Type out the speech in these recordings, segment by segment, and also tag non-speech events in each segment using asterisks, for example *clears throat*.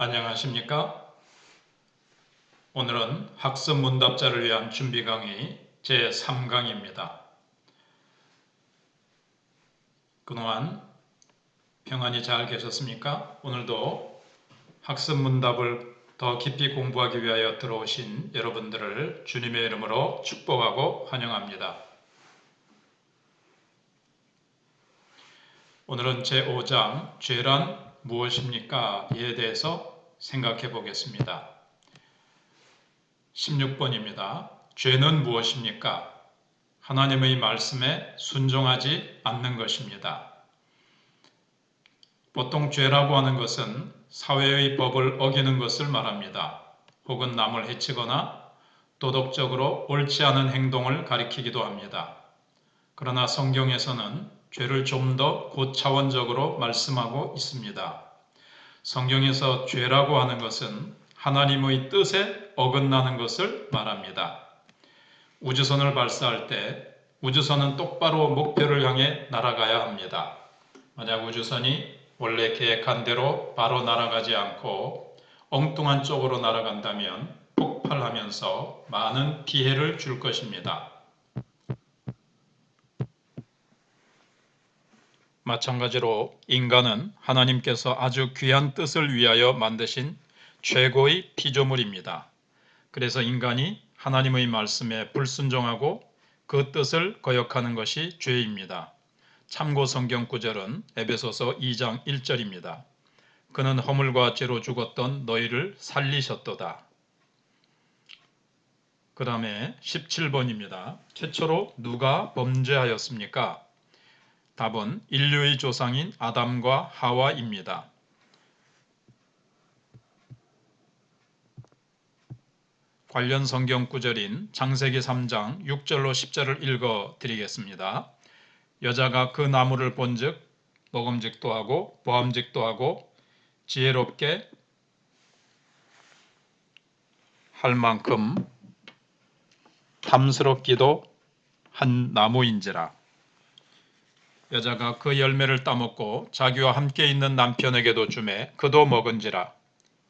안녕하십니까? 오늘은 학습 문답자를 위한 준비 강의 제3강입니다. 그동안 평안히 잘 계셨습니까? 오늘도 학습 문답을 더 깊이 공부하기 위하여 들어오신 여러분들을 주님의 이름으로 축복하고 환영합니다. 오늘은 제5장 죄란 무엇입니까? 이에 대해서 생각해 보겠습니다. 16번입니다. 죄는 무엇입니까? 하나님의 말씀에 순종하지 않는 것입니다. 보통 죄라고 하는 것은 사회의 법을 어기는 것을 말합니다. 혹은 남을 해치거나 도덕적으로 옳지 않은 행동을 가리키기도 합니다. 그러나 성경에서는 죄를 좀 더 고차원적으로 말씀하고 있습니다. 성경에서 죄라고 하는 것은 하나님의 뜻에 어긋나는 것을 말합니다. 우주선을 발사할 때 우주선은 똑바로 목표를 향해 날아가야 합니다. 만약 우주선이 원래 계획한 대로 바로 날아가지 않고 엉뚱한 쪽으로 날아간다면 폭발하면서 많은 피해를 줄 것입니다. 마찬가지로 인간은 하나님께서 아주 귀한 뜻을 위하여 만드신 최고의 피조물입니다. 그래서 인간이 하나님의 말씀에 불순종하고 그 뜻을 거역하는 것이 죄입니다. 참고 성경 구절은 에베소서 2장 1절입니다. 그는 허물과 죄로 죽었던 너희를 살리셨도다. 그 다음에 17번입니다. 최초로 누가 범죄하였습니까? 답은 인류의 조상인 아담과 하와입니다. 관련 성경 구절인 창세기 3장 6절로 10절을 읽어 드리겠습니다. 여자가 그 나무를 본즉 먹음직도 하고 보암직도 하고 지혜롭게 할 만큼 탐스럽기도 한 나무인지라 여자가 그 열매를 따먹고 자기와 함께 있는 남편에게도 주매 그도 먹은지라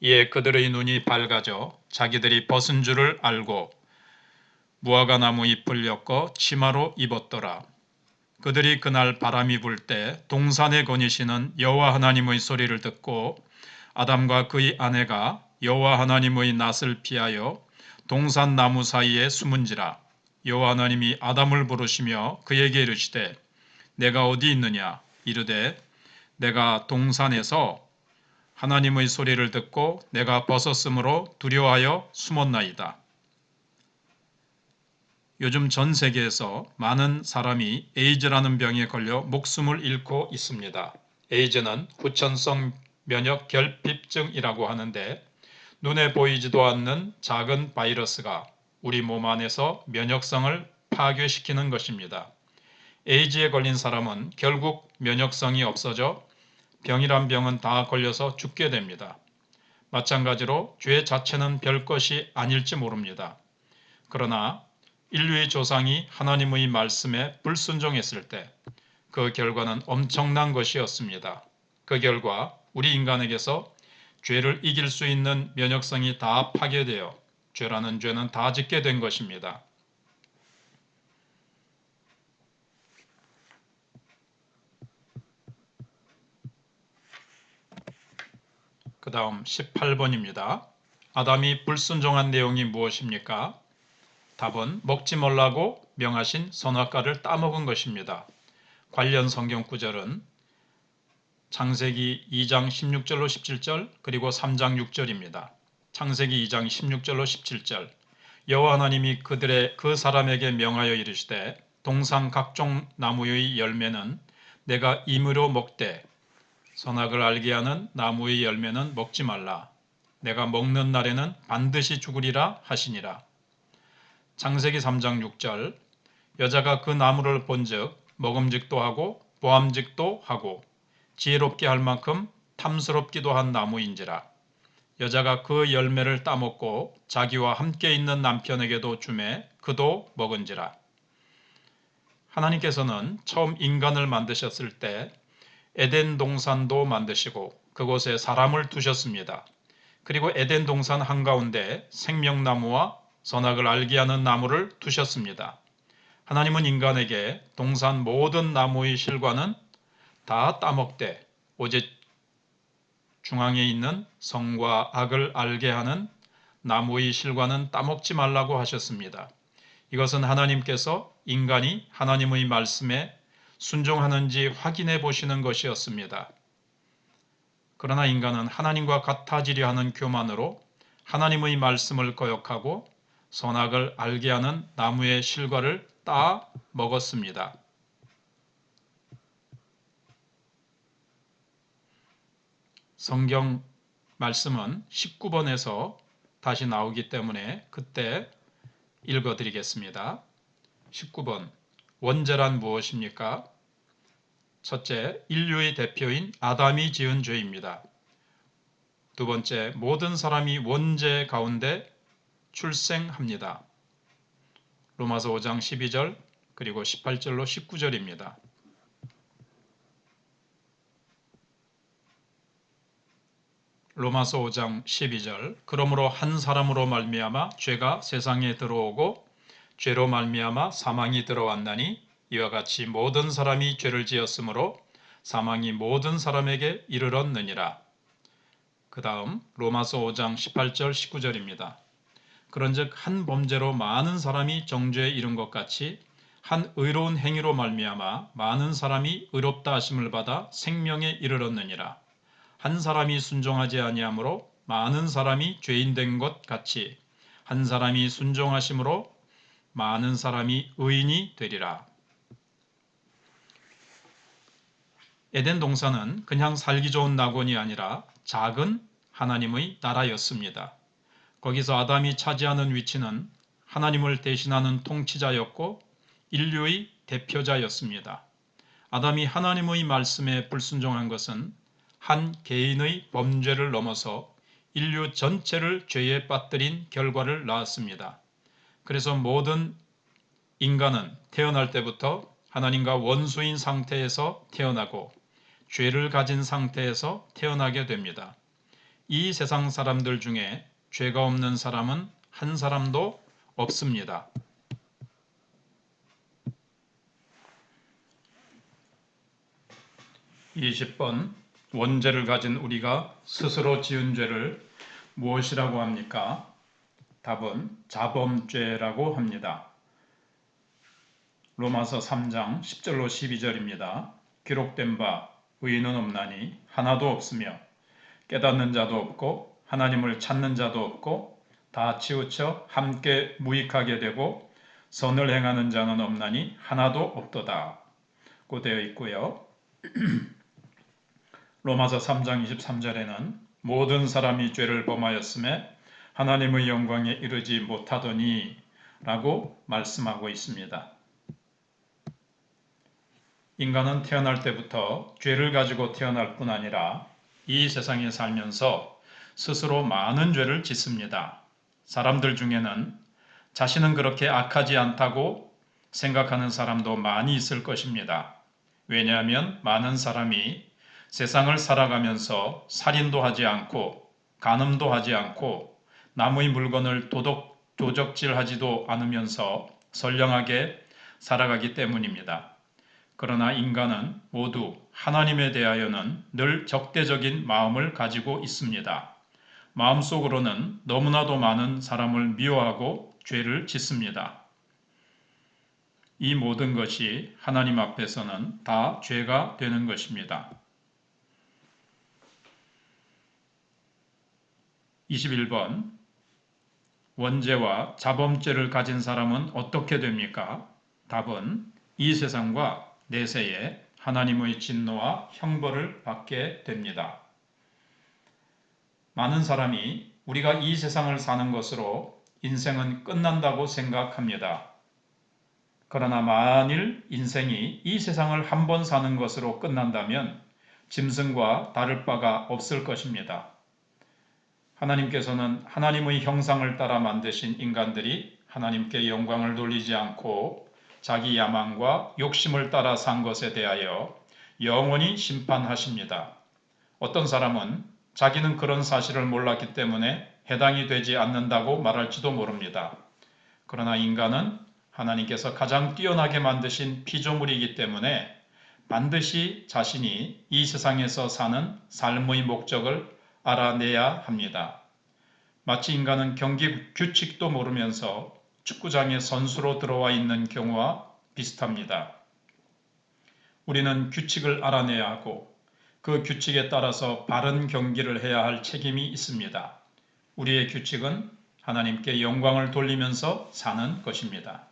이에 그들의 눈이 밝아져 자기들이 벗은 줄을 알고 무화과 나무 잎을 엮어 치마로 입었더라. 그들이 그날 바람이 불 때 동산에 거니시는 여호와 하나님의 소리를 듣고 아담과 그의 아내가 여호와 하나님의 낯을 피하여 동산 나무 사이에 숨은지라 여호와 하나님이 아담을 부르시며 그에게 이르시되 내가 어디 있느냐 이르되 내가 동산에서 하나님의 소리를 듣고 내가 벗었으므로 두려워하여 숨었나이다. 요즘 전 세계에서 많은 사람이 에이즈라는 병에 걸려 목숨을 잃고 있습니다. 에이즈는 후천성 면역 결핍증이라고 하는데 눈에 보이지도 않는 작은 바이러스가 우리 몸 안에서 면역성을 파괴시키는 것입니다. 에이즈에 걸린 사람은 결국 면역성이 없어져 병이란 병은 다 걸려서 죽게 됩니다. 마찬가지로 죄 자체는 별 것이 아닐지 모릅니다. 그러나 인류의 조상이 하나님의 말씀에 불순종했을 때 그 결과는 엄청난 것이었습니다. 그 결과 우리 인간에게서 죄를 이길 수 있는 면역성이 다 파괴되어 죄라는 죄는 다 짓게 된 것입니다. 그 다음 18번입니다. 아담이 불순종한 내용이 무엇입니까? 답은 먹지 말라고 명하신 선악과를 따먹은 것입니다. 관련 성경 구절은 창세기 2장 16절로 17절 그리고 3장 6절입니다. 창세기 2장 16절로 17절 여호와 하나님이 그들의 그 사람에게 명하여 이르시되 동상 각종 나무의 열매는 내가 임으로 먹되 선악을 알게 하는 나무의 열매는 먹지 말라. 내가 먹는 날에는 반드시 죽으리라 하시니라. 창세기 3장 6절 여자가 그 나무를 본즉 먹음직도 하고 보암직도 하고 지혜롭게 할 만큼 탐스럽기도 한 나무인지라. 여자가 그 열매를 따먹고 자기와 함께 있는 남편에게도 주매 그도 먹은지라. 하나님께서는 처음 인간을 만드셨을 때 에덴 동산도 만드시고 그곳에 사람을 두셨습니다. 그리고 에덴 동산 한가운데 생명나무와 선악을 알게 하는 나무를 두셨습니다. 하나님은 인간에게 동산 모든 나무의 실과는 다 따먹되 오직 중앙에 있는 성과 악을 알게 하는 나무의 실과는 따먹지 말라고 하셨습니다. 이것은 하나님께서 인간이 하나님의 말씀에 순종하는지 확인해 보시는 것이었습니다. 그러나 인간은 하나님과 같아지려 하는 교만으로 하나님의 말씀을 거역하고 선악을 알게 하는 나무의 실과를 따 먹었습니다. 성경 말씀은 19번에서 다시 나오기 때문에 그때 읽어 드리겠습니다. 19번. 원죄란 무엇입니까? 첫째, 인류의 대표인 아담이 지은 죄입니다. 두 번째, 모든 사람이 원죄 가운데 출생합니다. 로마서 5장 12절 그리고 18절로 19절입니다. 로마서 5장 12절 그러므로 한 사람으로 말미암아 죄가 세상에 들어오고 죄로 말미암아 사망이 들어왔나니 이와 같이 모든 사람이 죄를 지었으므로 사망이 모든 사람에게 이르렀느니라. 그 다음 로마서 5장 18절 19절입니다. 그런즉 한 범죄로 많은 사람이 정죄에 이른 것 같이 한 의로운 행위로 말미암아 많은 사람이 의롭다 하심을 받아 생명에 이르렀느니라. 한 사람이 순종하지 아니하므로 많은 사람이 죄인 된 것 같이 한 사람이 순종하심으로 많은 사람이 의인이 되리라. 에덴 동산은 그냥 살기 좋은 낙원이 아니라 작은 하나님의 나라였습니다. 거기서 아담이 차지하는 위치는 하나님을 대신하는 통치자였고 인류의 대표자였습니다. 아담이 하나님의 말씀에 불순종한 것은 한 개인의 범죄를 넘어서 인류 전체를 죄에 빠뜨린 결과를 낳았습니다. 그래서 모든 인간은 태어날 때부터 하나님과 원수인 상태에서 태어나고 죄를 가진 상태에서 태어나게 됩니다. 이 세상 사람들 중에 죄가 없는 사람은 한 사람도 없습니다. (20번) 원죄를 가진 우리가 스스로 지은 죄를 무엇이라고 합니까? 답은 자범죄라고 합니다. 로마서 3장 10절로 12절입니다. 기록된 바 의인은 없나니 하나도 없으며 깨닫는 자도 없고 하나님을 찾는 자도 없고 다 치우쳐 함께 무익하게 되고 선을 행하는 자는 없나니 하나도 없도다. 고 되어 있고요. *clears throat* 로마서 3장 23절에는 모든 사람이 죄를 범하였음에 하나님의 영광에 이르지 못하더니 라고 말씀하고 있습니다. 인간은 태어날 때부터 죄를 가지고 태어날 뿐 아니라 이 세상에 살면서 스스로 많은 죄를 짓습니다. 사람들 중에는 자신은 그렇게 악하지 않다고 생각하는 사람도 많이 있을 것입니다. 왜냐하면 많은 사람이 세상을 살아가면서 살인도 하지 않고 간음도 하지 않고 남의 물건을 도덕 도적질하지도 않으면서 선량하게 살아가기 때문입니다. 그러나 인간은 모두 하나님에 대하여는 늘 적대적인 마음을 가지고 있습니다. 마음속으로는 너무나도 많은 사람을 미워하고 죄를 짓습니다. 이 모든 것이 하나님 앞에서는 다 죄가 되는 것입니다. 21번 원죄와 자범죄를 가진 사람은 어떻게 됩니까? 답은 이 세상과 내세에 하나님의 진노와 형벌을 받게 됩니다. 많은 사람이 우리가 이 세상을 사는 것으로 인생은 끝난다고 생각합니다. 그러나 만일 인생이 이 세상을 한 번 사는 것으로 끝난다면 짐승과 다를 바가 없을 것입니다. 하나님께서는 하나님의 형상을 따라 만드신 인간들이 하나님께 영광을 돌리지 않고 자기 야망과 욕심을 따라 산 것에 대하여 영원히 심판하십니다. 어떤 사람은 자기는 그런 사실을 몰랐기 때문에 해당이 되지 않는다고 말할지도 모릅니다. 그러나 인간은 하나님께서 가장 뛰어나게 만드신 피조물이기 때문에 반드시 자신이 이 세상에서 사는 삶의 목적을 알아내야 합니다. 마치 인간은 경기 규칙도 모르면서 축구장에 선수로 들어와 있는 경우와 비슷합니다. 우리는 규칙을 알아내야 하고 그 규칙에 따라서 바른 경기를 해야 할 책임이 있습니다. 우리의 규칙은 하나님께 영광을 돌리면서 사는 것입니다.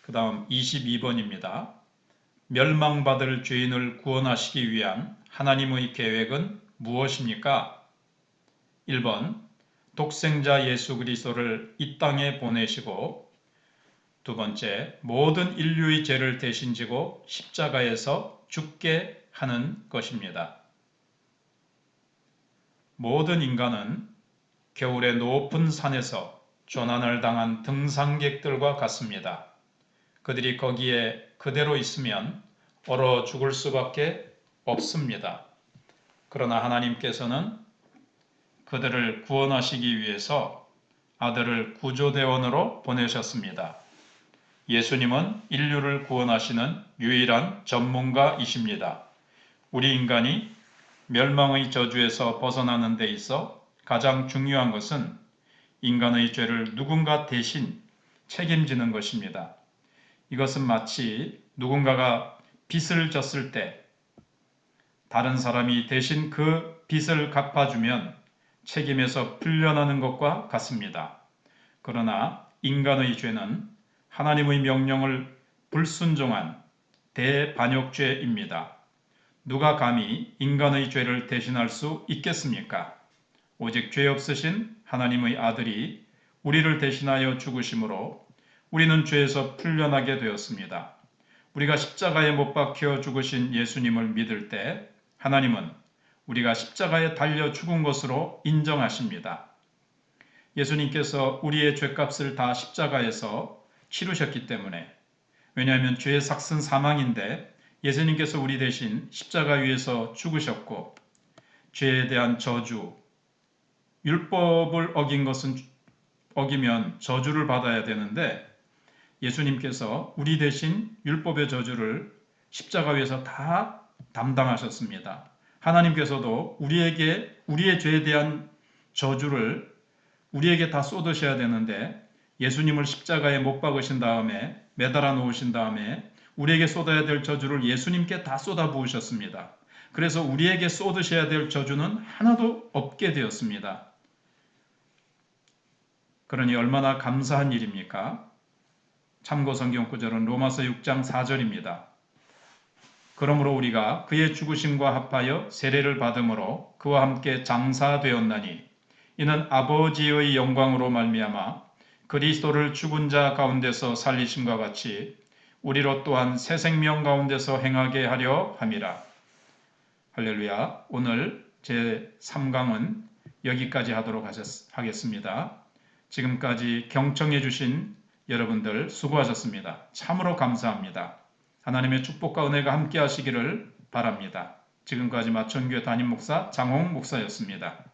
그 다음 22번입니다. 멸망받을 죄인을 구원하시기 위한 하나님의 계획은 무엇입니까? 1번 독생자 예수 그리스도를 이 땅에 보내시고 두 번째 모든 인류의 죄를 대신 지고 십자가에서 죽게 하는 것입니다. 모든 인간은 겨울의 높은 산에서 조난을 당한 등산객들과 같습니다. 그들이 거기에 그대로 있으면 얼어 죽을 수밖에 없습니다. 그러나 하나님께서는 그들을 구원하시기 위해서 아들을 구조대원으로 보내셨습니다. 예수님은 인류를 구원하시는 유일한 전문가이십니다. 우리 인간이 멸망의 저주에서 벗어나는 데 있어 가장 중요한 것은 인간의 죄를 누군가 대신 책임지는 것입니다. 이것은 마치 누군가가 빚을 졌을 때 다른 사람이 대신 그 빚을 갚아주면 책임에서 풀려나는 것과 같습니다. 그러나 인간의 죄는 하나님의 명령을 불순종한 대반역죄입니다. 누가 감히 인간의 죄를 대신할 수 있겠습니까? 오직 죄 없으신 하나님의 아들이 우리를 대신하여 죽으심으로 우리는 죄에서 풀려나게 되었습니다. 우리가 십자가에 못 박혀 죽으신 예수님을 믿을 때 하나님은 우리가 십자가에 달려 죽은 것으로 인정하십니다. 예수님께서 우리의 죄값을 다 십자가에서 치르셨기 때문에 왜냐하면 죄의 삭슨 사망인데 예수님께서 우리 대신 십자가 위에서 죽으셨고 죄에 대한 저주 율법을 어긴 것은 어기면 저주를 받아야 되는데 예수님께서 우리 대신 율법의 저주를 십자가 위에서 다 담당하셨습니다. 하나님께서도 우리에게 우리의 죄에 대한 저주를 우리에게 다 쏟으셔야 되는데 예수님을 십자가에 못 박으신 다음에 매달아 놓으신 다음에 우리에게 쏟아야 될 저주를 예수님께 다 쏟아 부으셨습니다. 그래서 우리에게 쏟으셔야 될 저주는 하나도 없게 되었습니다. 그러니 얼마나 감사한 일입니까? 참고 성경 구절은 로마서 6장 4절입니다. 그러므로 우리가 그의 죽으심과 합하여 세례를 받음으로 그와 함께 장사되었나니 이는 아버지의 영광으로 말미암아 그리스도를 죽은 자 가운데서 살리심과 같이 우리로 또한 새 생명 가운데서 행하게 하려 함이라. 할렐루야. 오늘 제 3강은 여기까지 하도록 하겠습니다. 지금까지 경청해 주신 여러분들 수고하셨습니다. 참으로 감사합니다. 하나님의 축복과 은혜가 함께 하시기를 바랍니다. 지금까지 마천교회 담임 목사 장홍 목사였습니다.